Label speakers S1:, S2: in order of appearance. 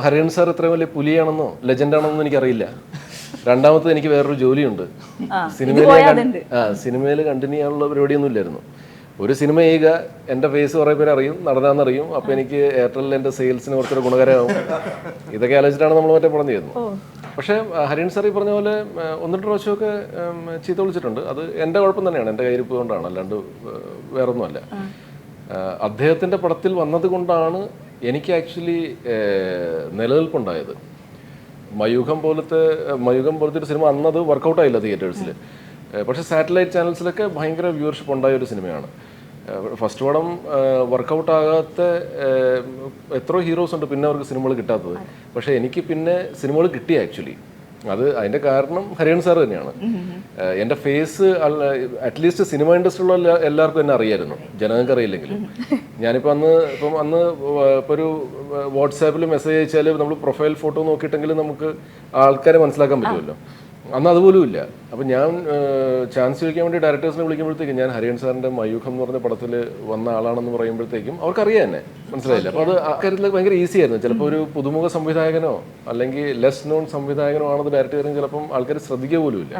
S1: Hariharan sir എത്ര വലിയ പുലിയാണെന്നോ? ലെജൻഡാണെന്നോ എനിക്കറിയില്ല. രണ്ടാമത്തെ എനിക്ക് വേറൊരു ജോലിയുണ്ട്. സിനിമയിൽ ആ സിനിമയിൽ കണ്ടിന്യൂ ചെയ്യാനുള്ള പരിപാടിയൊന്നും ഇല്ലായിരുന്നു ഒരു സിനിമ ചെയ്യുക എന്റെ ഫേസ് കുറേ പേര് അറിയും നടനാന്നറിയും. അപ്പോൾ എനിക്ക് എയർടെലിൽ എന്റെ സെയിൽസിന് കുറച്ചൊരു ഗുണകരമാവും. ഇതൊക്കെ ആലോചിച്ചിട്ടാണ് നമ്മൾ മറ്റേ പടം ചെയ്യുന്നത്. പക്ഷേ ഹരിൻ സാർ ഈ പറഞ്ഞ പോലെ ഒന്നിട്ട് പ്രാവശ്യമൊക്കെ ചീത്ത വിളിച്ചിട്ടുണ്ട്. അത് എന്റെ കുഴപ്പം തന്നെയാണ്. എന്റെ കയ്യിരിപ്പ് കൊണ്ടാണ്. അല്ലാണ്ട് വേറൊന്നുമല്ല. അദ്ദേഹത്തിന്റെ അദ്ദേഹത്തിന്റെ പടത്തിൽ വന്നത് കൊണ്ടാണ് എനിക്ക് ആക്ച്വലി നിലനിൽപ്പുണ്ടായത്. മയൂഖം പോലത്തെ മയൂഖം പോലത്തെ ഒരു സിനിമ അന്നത് വർക്കൗട്ട് ആയില്ല തിയേറ്റേഴ്സിൽ പക്ഷേ സാറ്റലൈറ്റ് ചാനൽസിലൊക്കെ ഭയങ്കര വ്യൂവർഷിപ്പ് ഉണ്ടായ ഒരു സിനിമയാണ്. ഫസ്റ്റ് പടം വർക്കൗട്ട് ആകാത്ത എത്രയോ ഹീറോസ് ഉണ്ട് പിന്നെ അവർക്ക് സിനിമകൾ കിട്ടാത്തത്. പക്ഷേ എനിക്ക് പിന്നെ സിനിമകൾ കിട്ടി ആക്ച്വലി. അത് അതിന്റെ കാരണം ഹരിയൻ സാർ തന്നെയാണ്. എന്റെ ഫേസ് അറ്റ്ലീസ്റ്റ് സിനിമ ഇൻഡസ്ട്രിയിലുള്ള എല്ലാ- എല്ലാവർക്കും എന്നെ അറിയായിരുന്നു. ജനങ്ങൾക്ക് അറിയില്ലെങ്കിലും. ഞാനിപ്പോൾ അന്ന് ഇപ്പം അന്ന് ഇപ്പൊ ഒരു വാട്സാപ്പിൽ മെസ്സേജ് അയച്ചാൽ നമ്മൾ പ്രൊഫൈൽ ഫോട്ടോ നോക്കിയിട്ടെങ്കിലും നമുക്ക് ആൾക്കാരെ മനസ്സിലാക്കാൻ പറ്റുമല്ലോ. അന്ന് അതുപോലും ഇല്ല. അപ്പം ഞാൻ ചാൻസ് ചോദിക്കാൻ വേണ്ടി ഡയറക്ടേഴ്സിനെ വിളിക്കുമ്പോഴത്തേക്കും ഞാൻ ഹരിയൻ സാറിന്റെ മയൂഖം എന്ന് പറഞ്ഞ പടത്തിൽ വന്ന ആളാണെന്ന് പറയുമ്പോഴത്തേക്കും അവർക്കറിയാം എന്നെ. മനസ്സിലായില്ല. അപ്പോൾ അത് ആ കാര്യത്തിൽ ഭയങ്കര ഈസി ആയിരുന്നു. ചിലപ്പോൾ ഒരു പുതുമുഖ സംവിധായകനോ അല്ലെങ്കിൽ ലെസ് നോൺ സംവിധായകനോ ആണെന്ന് ഡയറക്ടർ ചിലപ്പം ആൾക്കാർ ശ്രദ്ധിക്കുക പോലും ഇല്ല.